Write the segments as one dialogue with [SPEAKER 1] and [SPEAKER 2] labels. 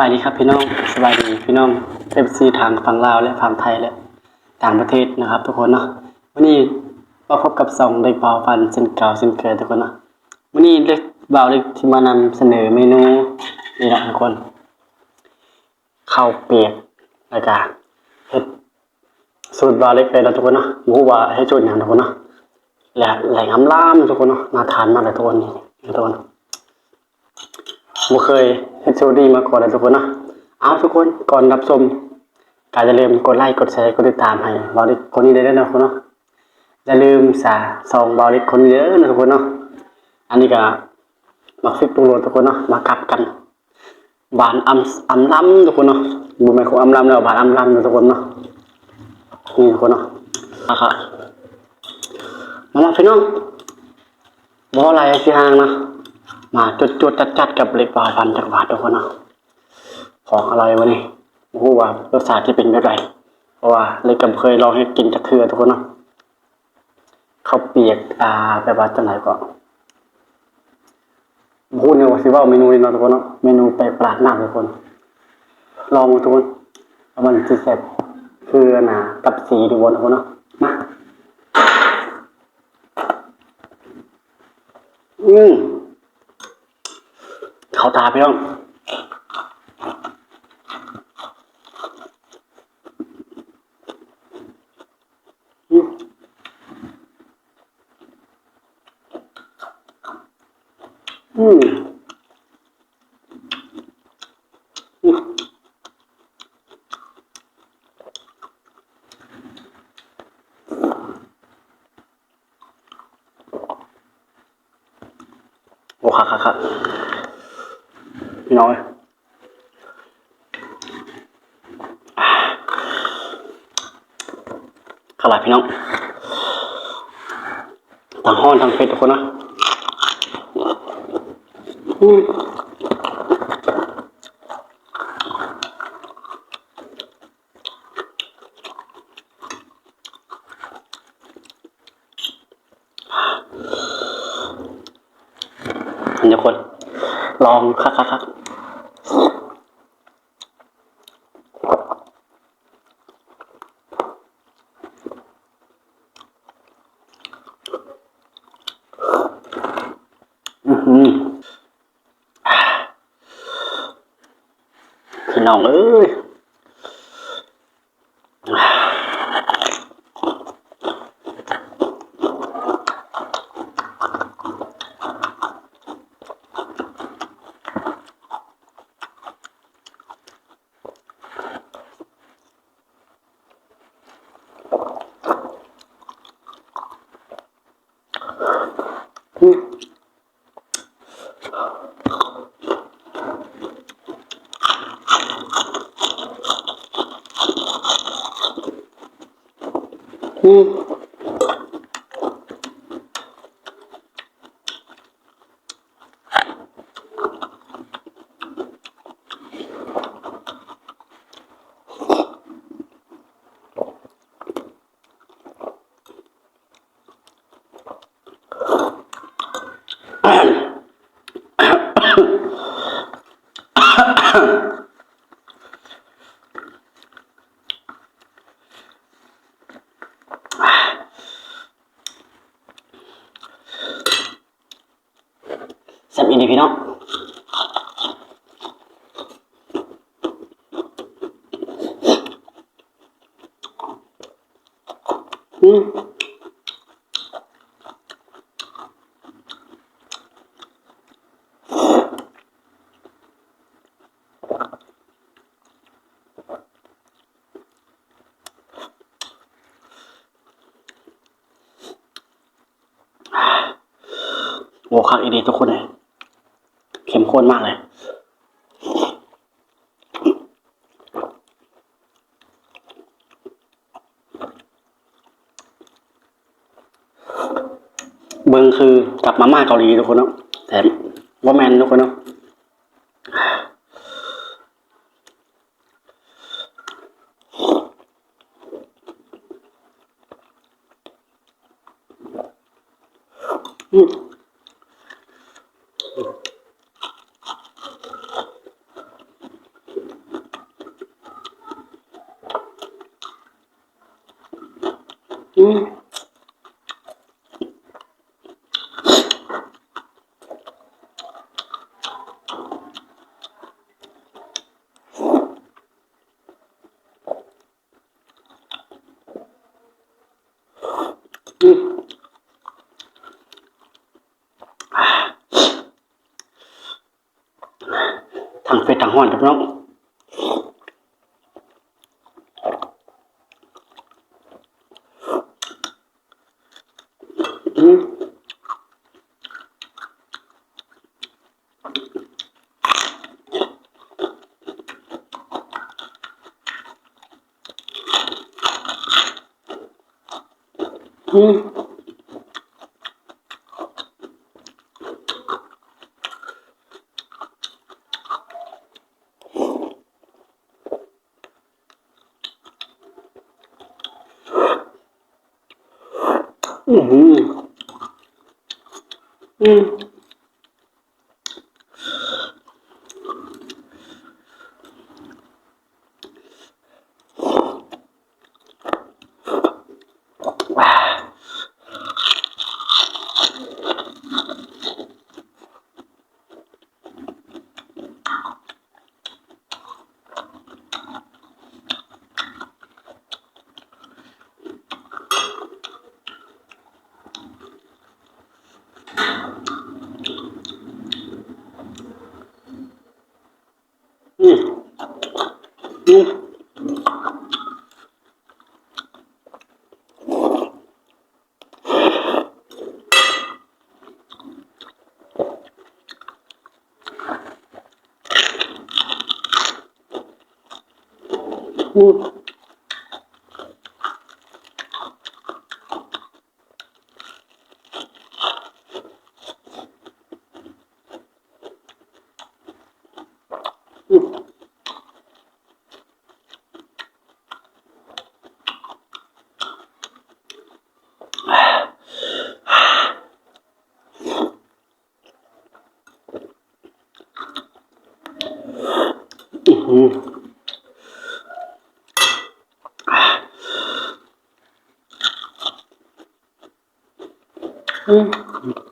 [SPEAKER 1] บายดีครับพี่น้องสบายดีพี่น้องเอฟซีทางฝั่งลาวและฝั่งไทยและต่างประเทศนะครับ ทุกคนเนาะวันนี้มาพบกับสองเด็กเบาฟันเส้นเก่าเส้นเคยทุกคนเนาะวันนี้เด็กเบาเด็กที่มานำเสนอเมนูนี่นะทุกคนข้าวเปียกแล้วก็เฮ็ดสูตรบาเล็กเลยนะทุกคนเนาะหมูว่าให้จุดอย่างทุกคนเนาะและแหล่งน้ำล่ามทุกคนเนาะน่าทานมากเลยทุกคนนี่ทุกคน บ่เคยเฮ็ดโชว์ดีมาก่อนเลยทุกคนเนาะเอาทุกคนก่อนรับชมก็อย่าลืมกดไลค์กดแชร์กดติดตามให้บอลิคนนี้ได้ด้วยนะทุกคนเนาะอย่าลืมสาซองบอลิคนนี้เด้อนะทุกคนเนาะอันนี้ก็มาฟิกปรุงรทุกคนเนาะมากลับกันหวานอำอำล้ำทุกคนเนาะบ่แม่นของอำล้ำแล้วหวานอำล้ำนะทุกคนเนาะนี่ทุกคนเนาะมาครับมามาพี่น้องบ่อะไรสิห่างนะ มาจุดจุดจัดจัดกับเล็กปลาพันจากหวาดทุกคนเนาะของอะไรวะนี่โอ้ว่ารสชาติที่เป็นแบบไรเพราะว่าเล็กกับเคยลองให้กินจากเทือทุกคนเนาะข้าวเปียกอ่าแบบว่าจังไหนก็พูดเนี่ยว่าสิว่าเมนูนี้เนาะทุกคนเนาะเมนูแปประหลาดมาทุกคน ลองทุกคนว่ามันสิแซ่บคือหนากับสีทุกคนทุกคนเนาะมาอืม เขาตาพี่น้องอืมโอ้ครับครับครับ พี่น้องเอ้ยขลายพี่น้องทั้งห้อนทั้งเผ็ดทุกคนนะอืมทุกคนลองคักคักคักอือหือ พี่น้องเอ้ย อืมแซ่ บอีดีพี่น้องอืมโอ้คักอีดีทุกคนเลย ข้นมากเลย เบิงคือกับมาม่าเกาหลีทุกคนเนาะแต่ว่าแมนทุกคนเนาะ อืทางเฟซทางห้อนครับน้อง Hum. Hum. Uhum. 嗯。o Uhum. um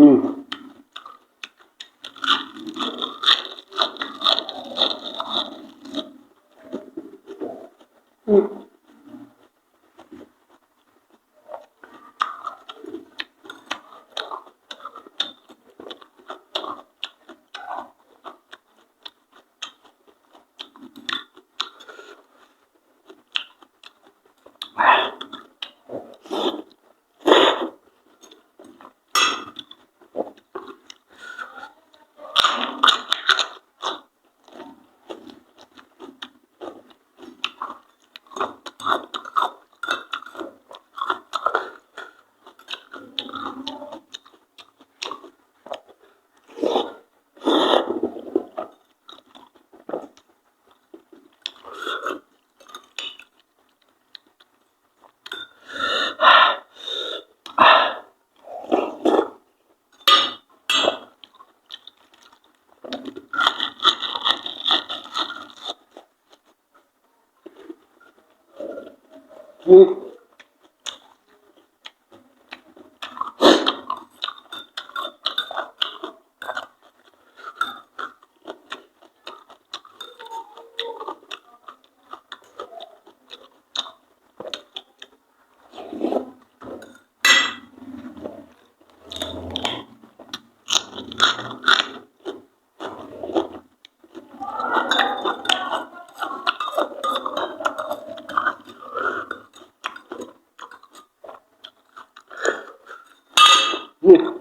[SPEAKER 1] Hum. you with